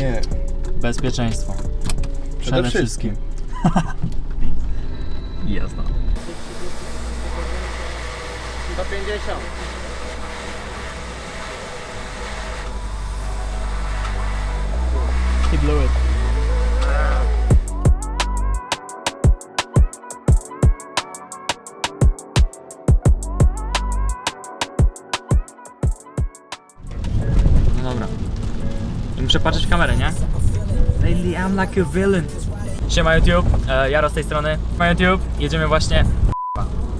Nie. Bezpieczeństwo. Przede wszystkim. Jazda. 150. He blew it. Like a villain. Siema YouTube, e, Jaro z tej strony. Siema YouTube, jedziemy właśnie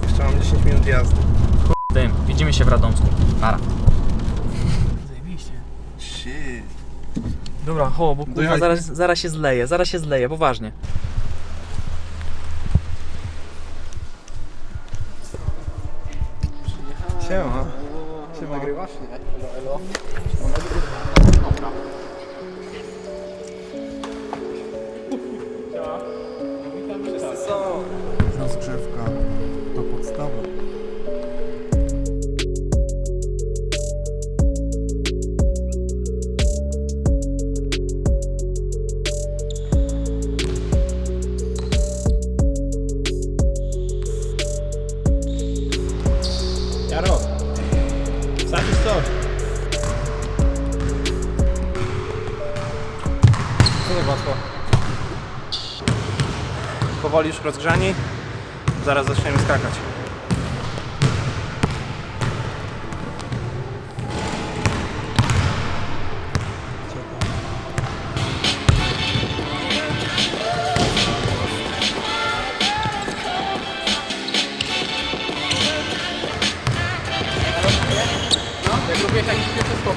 Jeszcze mam 10 minut jazdy. tym. Widzimy się w Radomsku. Nara. Zajebiście. Shit. Dobra, ho, bo kurwa, zaraz, zaraz się zleje, zaraz się zleje, poważnie. Siema. Co tak łatwo? Powoli już rozgrzani. Zaraz zaczniemy skakać.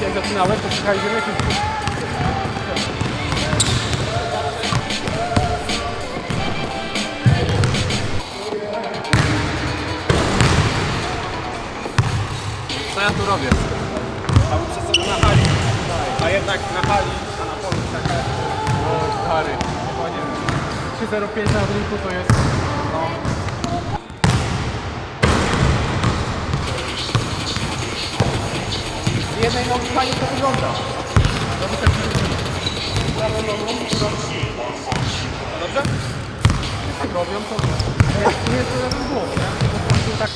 Jak zaczynałem, to słuchaj, że jakiś... ja tu robię? A muszę sobie na hali. A jednak na hali, a na polu taka... O, stary. Chyba nie wiem. 3.05 na rynku to jest... No, Z jednej nogi fajnie to wygląda. Tak prawą nogą. Dobrze? Tak robią, to nie, nie to jak było, nie? Prostu tak...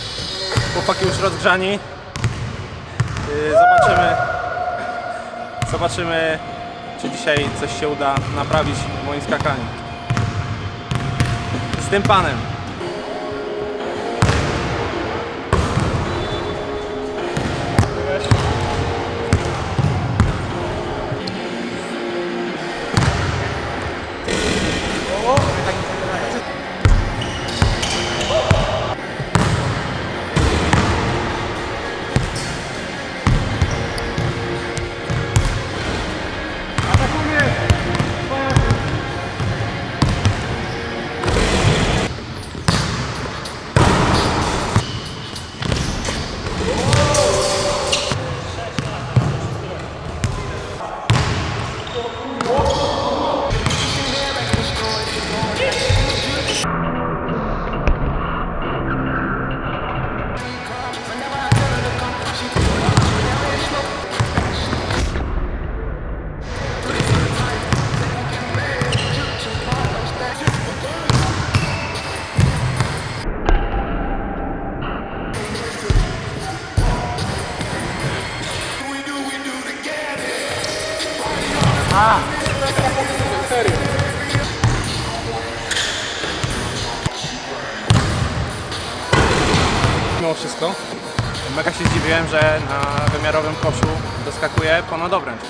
Chłopaki już rozgrzani. Yy, Zobaczymy. Zobaczymy, czy dzisiaj coś się uda naprawić w moim skakaniu. Z tym panem. Doskakuje ponad obręcz.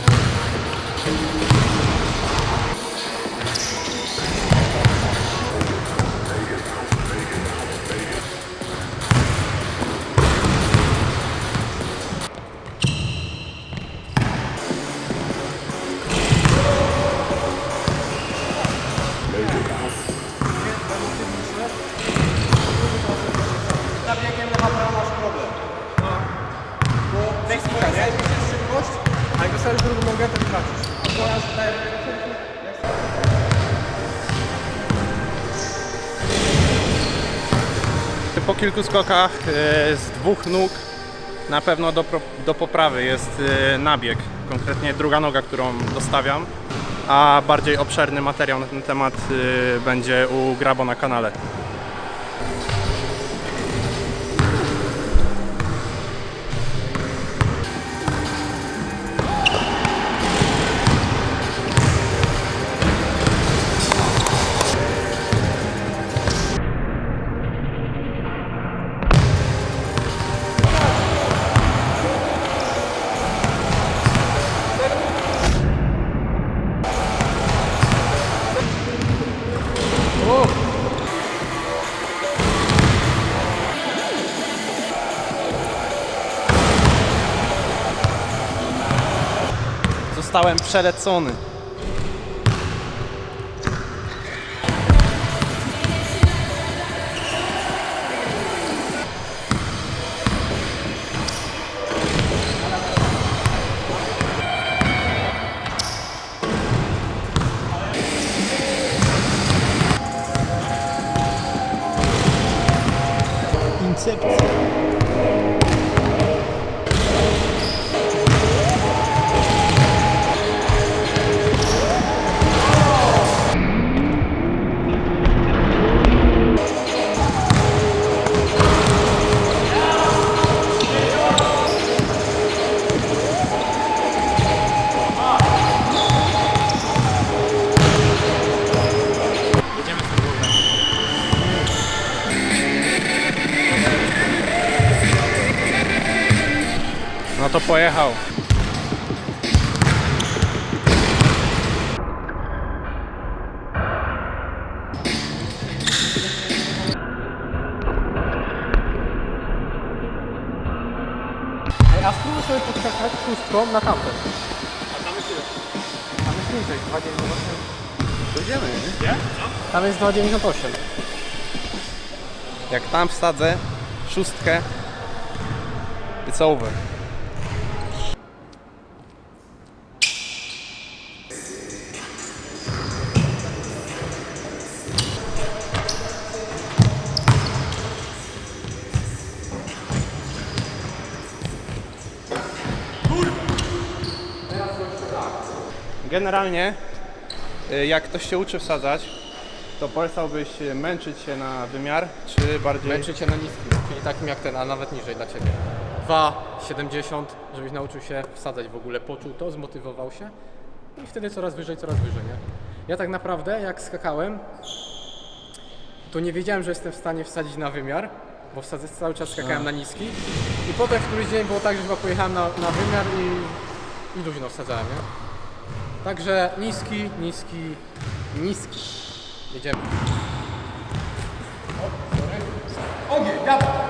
A teraz Po kilku skokach e, z dwóch nóg na pewno do, do poprawy jest e, nabieg. Konkretnie druga noga, którą dostawiam. a bardziej obszerny materiał na ten temat y, będzie u Grabo na kanale. Zostałem przelecony. Jedziemy pojechał. A spróbuj sobie podskakać szóstką na tamten. A tam jest ile? Tam jest niżej, 2,98. Dojdziemy, nie? Tam jest 2,98. Jak tam wsadzę szóstkę, it's over. Generalnie, y, jak ktoś się uczy wsadzać, to polecałbyś męczyć się na wymiar, czy bardziej... Męczyć się na niskim, czyli takim jak ten, a nawet niżej dla Ciebie. 2,70, żebyś nauczył się wsadzać w ogóle, poczuł to, zmotywował się i wtedy coraz wyżej, coraz wyżej, nie? Ja tak naprawdę, jak skakałem, to nie wiedziałem, że jestem w stanie wsadzić na wymiar, bo wsadzę, cały czas skakałem na niski i potem w któryś dzień było tak, że chyba pojechałem na, na wymiar i, i luźno wsadzałem, nie? Także niski, niski, niski. Jedziemy. Ogień, dawaj!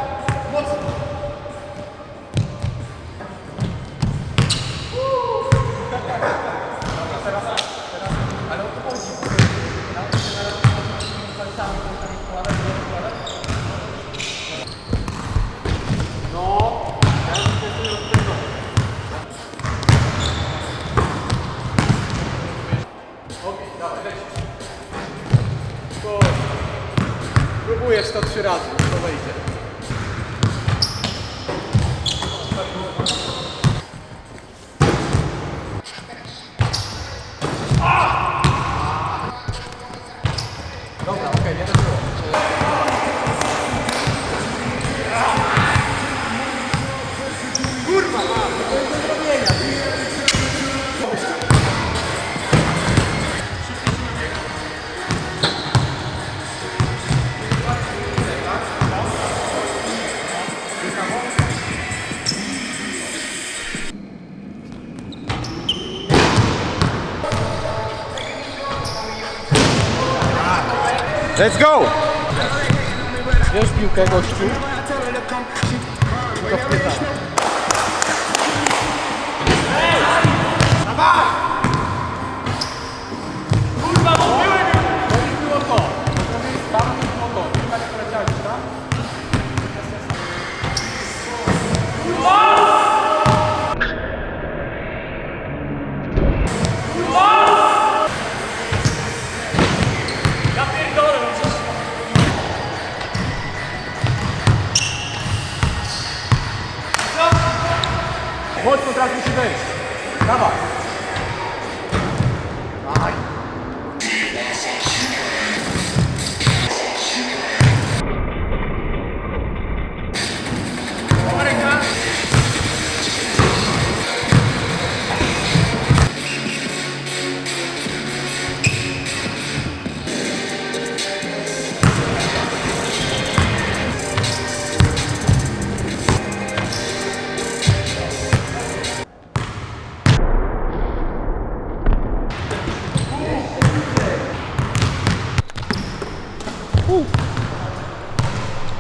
Let's go! Wiesz piłkę gościu? I to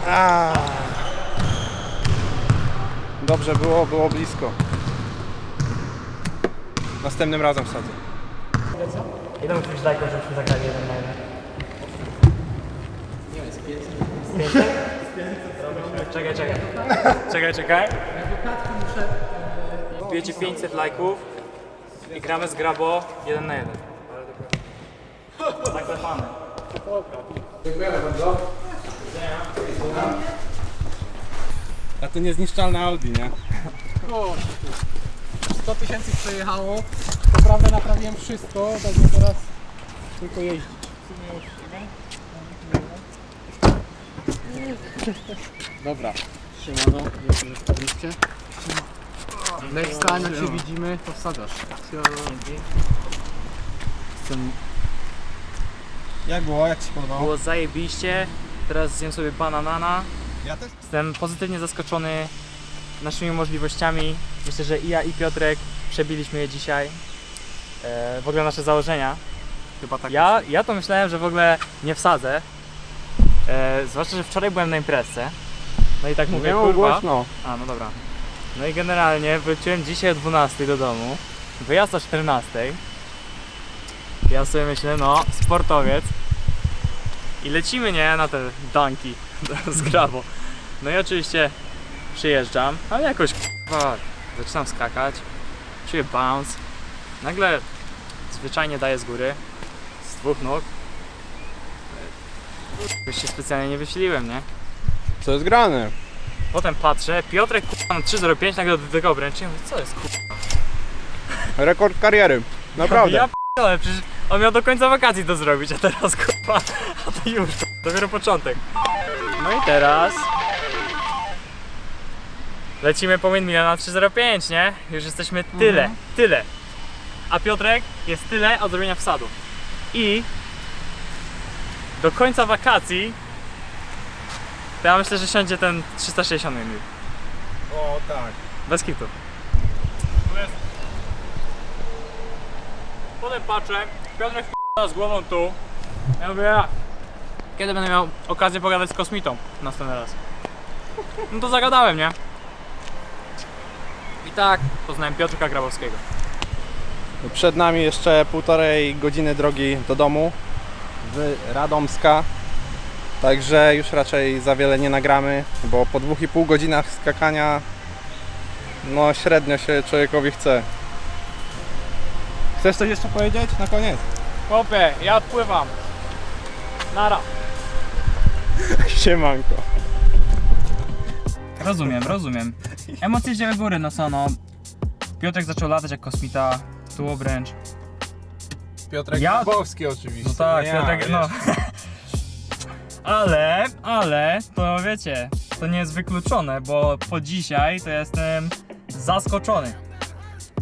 A. Dobrze było, było blisko. Następnym razem wsadzę. Ile musi być lajków, żebyśmy zagrali jeden na jeden? Nie wiem, z 500. Czekaj, czekaj. Czekaj, czekaj. Wbijecie 500 lajków i gramy z Grabo jeden na jeden. Zaklepane. A to niezniszczalne Audi, nie? O, 100 tysięcy przejechało. Prawda naprawiłem wszystko, także teraz tylko jeździć. Dobra, siemano, dzięki, że wpadliście. Next time jak się widzimy, to wsadzasz. Jestem Jak było? Jak Ci podobało? Było zajebiście. Teraz zjem sobie bananana. Ja też. Jestem pozytywnie zaskoczony naszymi możliwościami. Myślę, że i ja i Piotrek przebiliśmy je dzisiaj. E, w ogóle nasze założenia. Chyba tak. Ja, ja to myślałem, że w ogóle nie wsadzę. E, zwłaszcza, że wczoraj byłem na imprezce. No i tak mówię, Mówię kurwa. głośno. A, no dobra. No i generalnie wróciłem dzisiaj o 12 do domu. Wyjazd o 14. Ja sobie myślę, no, sportowiec. I lecimy, nie, na te danki z grabo. No i oczywiście przyjeżdżam, ale jakoś kurwa, zaczynam skakać. Czuję bounce. Nagle zwyczajnie daję z góry. Z dwóch nóg. Już się specjalnie nie wysiliłem, nie? Co jest grane? Potem patrzę, Piotrek kurwa na 3.05 nagle dotyka obręczy. Ja mówię, co jest kurwa? Rekord kariery. Naprawdę. Ja p***ale, przecież on miał do końca wakacji to zrobić, a teraz kurwa, a to już, dopiero początek. No i teraz lecimy po windmilla na 3.05, nie? Już jesteśmy tyle, tyle. A Piotrek jest tyle od zrobienia wsadu. I do końca wakacji to ja myślę, że siądzie ten 360 windmill. O tak. Bez kitu. Potem patrzę, Piotrek z głową tu. Ja mówię? Kiedy będę miał okazję pogadać z kosmitą następny raz? No to zagadałem, nie? I tak poznałem Piotrka Grabowskiego. Przed nami jeszcze półtorej godziny drogi do domu z Radomska. Także już raczej za wiele nie nagramy, bo po dwóch i pół godzinach skakania no średnio się człowiekowi chce. Chcesz coś jeszcze powiedzieć na koniec? Chłopie, ja odpływam. Nara. Siemanko. Rozumiem, rozumiem. Emocje wzięły góry, no co no. Piotrek zaczął latać jak kosmita, tu obręcz. Piotrek Ja- Grabowski oczywiście. No tak, Piotrek, wiesz. no. Ale, ale, to wiecie, to nie jest wykluczone, bo po dzisiaj to jestem zaskoczony.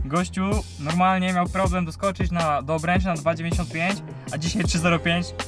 Gościu normalnie miał problem doskoczyć na, do obręczy na 2,95, a dzisiaj 3,05